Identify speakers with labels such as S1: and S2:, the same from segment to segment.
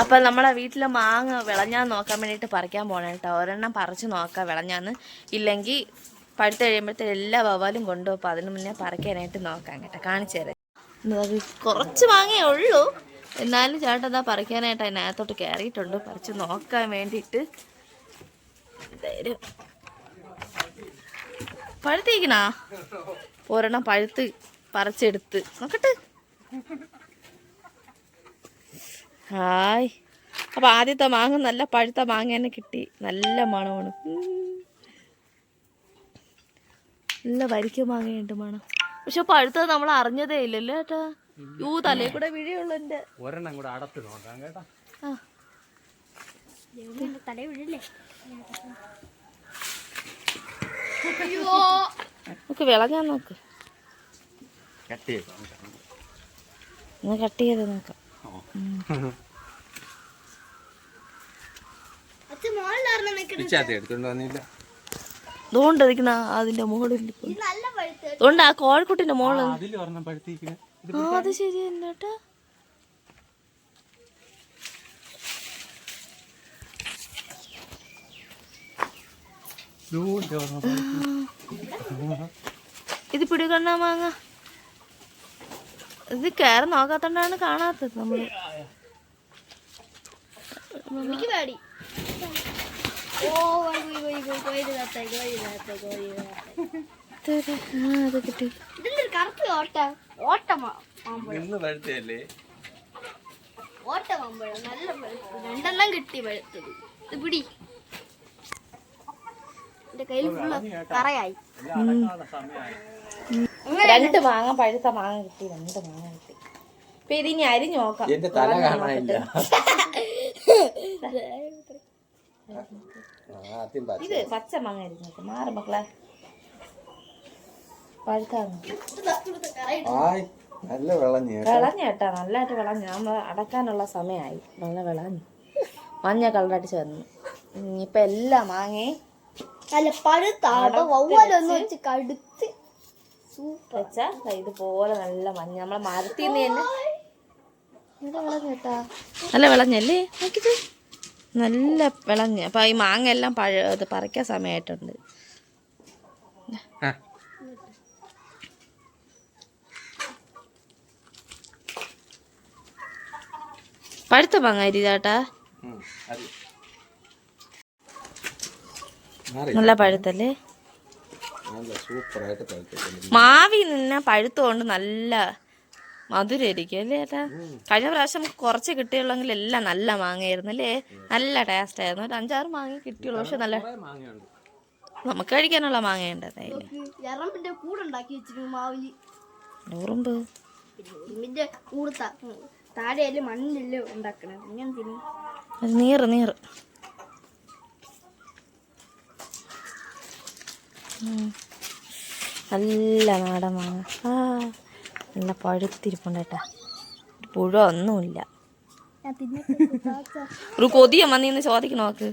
S1: അപ്പൊ നമ്മളെ വീട്ടിലെ മാങ്ങ വിളഞ്ഞാൻ നോക്കാൻ വേണ്ടിട്ട് പറിക്കാൻ പോണേ കേട്ടോ ഒരെണ്ണം പറിച്ചു നോക്കാം വിളഞ്ഞാന്ന്. ഇല്ലെങ്കിൽ പഴുത്ത് കഴിയുമ്പോഴത്തെ എല്ലാ വവ്വാലും കൊണ്ടുപോകും അപ്പൊ അതിന് മുന്നേ പറിക്കാനായിട്ട് നോക്കാം കേട്ടോ. കാണിച്ചു തരാം. കുറച്ച് മാങ്ങയേ ഉള്ളൂ. എന്നാലും എന്താ പറിക്കാനായിട്ട് അതിനകത്തോട്ട് കയറിയിട്ടുണ്ട് പറിച്ചു നോക്കാൻ വേണ്ടിയിട്ട് തരും പഴുത്തിരിക്കണാ? ഒരെണ്ണം പഴുത്ത് പറിച്ചെടുത്ത്. നോക്കട്ടെ. ഹായ്. അപ്പൊ ആദ്യത്തെ മാങ്ങ നല്ല പഴുത്ത മാങ്ങ തന്നെ കിട്ടി. നല്ല മണമാണ്. നല്ല വരിക്ക മാങ്ങയുണ്ട് മണം. പക്ഷെ പഴുത്തത് നമ്മൾ അറിഞ്ഞതേ ഇല്ലല്ലോ ഏട്ടാ. യൂ തലേ കൂടെ വീഴുള്ളൂ എന്റെ
S2: ഒരെണ്ണം കൂടെ അടത്ത് നോക്കാം കേട്ടാ.
S3: തലേ
S1: നോക്ക് വിളഞ്ഞാൻ നോക്ക്.
S2: കട്ട് ചെയ്ത്
S1: ഒന്ന് കട്ട് ചെയ്ത് നോക്കാം. അതിന്റെ മുകളിൽ ആ കോഴിക്കുട്ടിന്റെ ആ അത് ശരി തന്നെ കേട്ടാ. ഇത് പിടികണ്ണ മാങ്ങ. ഇത് കയറി നോക്കാത്തോണ്ടാണ് കാണാത്തത് നമ്മൾ.
S3: എനിക്ക് പേടി. ഓ പോയി പോയി പോയി പോയി
S1: കിട്ടി.
S3: ഇതെന്തൊരു കറുപ്പ് ഓട്ട? ഓട്ട ഓട്ട മാമ്പഴം നല്ല രണ്ടെണ്ണം കിട്ടി പഴുത്തത്. ഇത് പിടി. എന്റെ കയ്യിൽ ഫുള്ള് കറയായി
S1: രണ്ട് മാങ്ങ പഴുത്ത മാങ്ങ കിട്ടി രണ്ട് മാങ്ങ കിട്ടി. ഇപ്പൊ ഇതിനി അരിഞ്ഞു നോക്കാം.
S2: എന്റെ തല കാണാനില്ല.
S1: ഇത് പച്ച മാങ്ങ നോക്കാം മാറി മക്കളെ.
S2: നല്ല വിളഞ്ഞ്
S1: വിളഞ്ഞ കേട്ടാ. നല്ലതായിട്ട് വിളഞ്ഞു. നമ്മൾ അടക്കാനുള്ള സമയമായി. നല്ല വിളഞ്ഞു. മഞ്ഞ കളറായിട്ട് ചേർന്നു. ഇനിയിപ്പൊ എല്ലാം മാങ്ങേ
S3: നല്ല പഴുത്ത വവ്വാലൊന്ന് വെച്ച് കടുത്ത്. സൂപ്പർ.
S1: വെച്ചാ ഇതുപോലെ നല്ല മഞ്ഞ. നമ്മളെ മരത്തിൽ നിന്ന് തന്നെ നല്ല വിളഞ്ഞല്ലേ? നല്ല വിളഞ്ഞ. അപ്പൊ ഈ മാങ്ങ എല്ലാം പഴ ഇത് പറിക്കാൻ സമയമായിട്ടുണ്ട് പഴുത്ത മാങ്ങ ഇരിതാട്ടാ നല്ല പഴുത്തല്ലേ? മാവി നിന്ന പഴുത്തുകൊണ്ട് നല്ല മധുരമായിരിക്കും അല്ലേ ഏട്ടാ? കഴിഞ്ഞ പ്രാവശ്യം നമുക്ക് കുറച്ച് കിട്ടിയുള്ളെങ്കിൽ എല്ലാം നല്ല മാങ്ങയായിരുന്നു അല്ലേ? നല്ല ടേസ്റ്റ് ആയിരുന്നു. ഒരു അഞ്ചാറ് മാങ്ങ കിട്ടിയുള്ളൂ. പക്ഷെ നല്ല നമുക്ക് കഴിക്കാനുള്ള മാങ്ങയുണ്ട് ഉറുമ്പ്
S3: ഉണ്ടാക്കണേ
S1: നീറ് നീറ് നല്ല നാടൻ മാങ്ങ. ആ. നല്ല പഴുത്തിരിപ്പുണ്ട് കേട്ടാ. ഒരു പുഴ ഒന്നുമില്ല. ഒരു കൊതിയ വന്നിന്ന് ചോദിക്ക് നോക്ക്.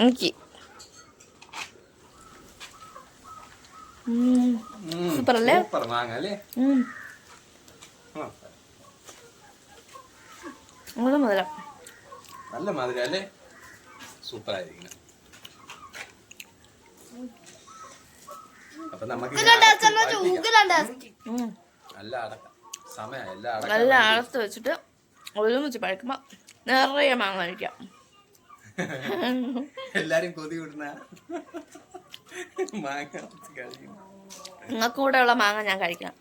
S1: എനിക്ക് സൂപ്പർ അല്ലേ? മുതല
S2: നല്ല മധുരം അല്ലേ? സൂപ്പറായിരിക്കണം അപ്പൊ നമുക്ക്. നല്ല അടക്കാം. സമയം എല്ലാം അടക്കാം
S1: നല്ല അടത്ത് വെച്ചിട്ട് ഒരുമിച്ച് പഴുക്കുമ്പോ നിറയെ മാങ്ങ കഴിക്കാം.
S2: എല്ലാരും കൊതി വിടുന്ന മാങ്ങ
S1: നിങ്ങൾക്ക് കൂടെ ഉള്ള മാങ്ങ ഞാൻ കഴിക്കാം.